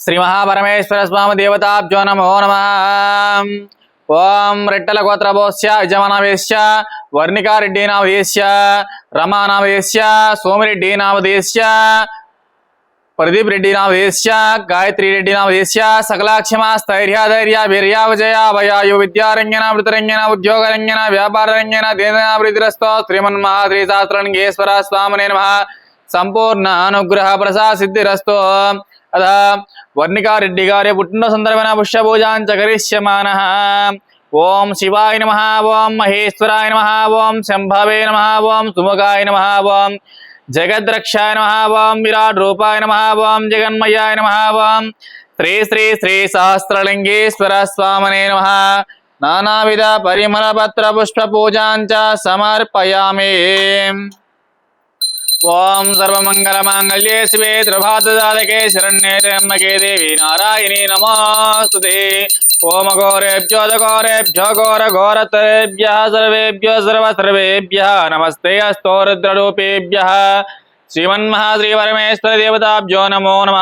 శ్రీ మహాపరమేశ్వర స్వామి దేవతాబ్జో నమో నమ. ఓం రెట్టల గోత్రభోస్య యజమానవేశ్య వర్ణికారెడ్డి నామదేశ్య రమానామదేశ్య సోమిరెడ్డి నామదేశ్య ప్రదీప్ రెడ్డి నామదేశ్య గాయత్రి రెడ్డి నామదేశ్య సకలాక్షమా స్థైర్య ధైర్య వీర్య విజయ భయాయు విద్యారంజన వృతరంజన ఉద్యోగరంజన వ్యాపారరంజన దేనాభివృద్ధిరస్తో శ్రీమన్మహాద్రి శాస్త్రంగేశ్వర స్వామినే నమ. సంపూర్ణ అనుగ్రహ ప్రసాద సిద్ధిరస్తో అదా వర్ణికారెడ్డి గారి పుట్టిన సందర్భమైన పుష్పపూజాంచ కరిష్యమాన. ఓం శివాయ నమ ఓం మహేశ్వరాయ నమ ఓం శంభవే నమ ఓం సుముఖాయ నమ ఓం జగద్రక్షాయ నమ ఓం విరాట్ రూపాయ నమ ఓం జగన్మయాయ నమ ఓం శ్రీ శ్రీ శ్రీ సహస్రలింగేశ్వర స్వామనే నమ. నానావిధ పరిమళ పత్ర పుష్ప పూజాంచ సమర్పయామి. ఓం సర్వమంగళమాంగళ్యే శివే త్రిభాతదాదకే శరణ్యే త్ర్యంబకే దేవి నారాయణీ నమోస్తుతే ఓం ఘోరేభ్యో ఘోరేభ్యో ఘోర ఘోరతరేభ్య సర్వేభ్యో సర్వ సర్వేభ్య నమస్తే అస్తో రుద్రరూపేభ్య శ్రీమన్మహాశ్రీ పరమేశ్వర దేవతాభ్యో నమో నమ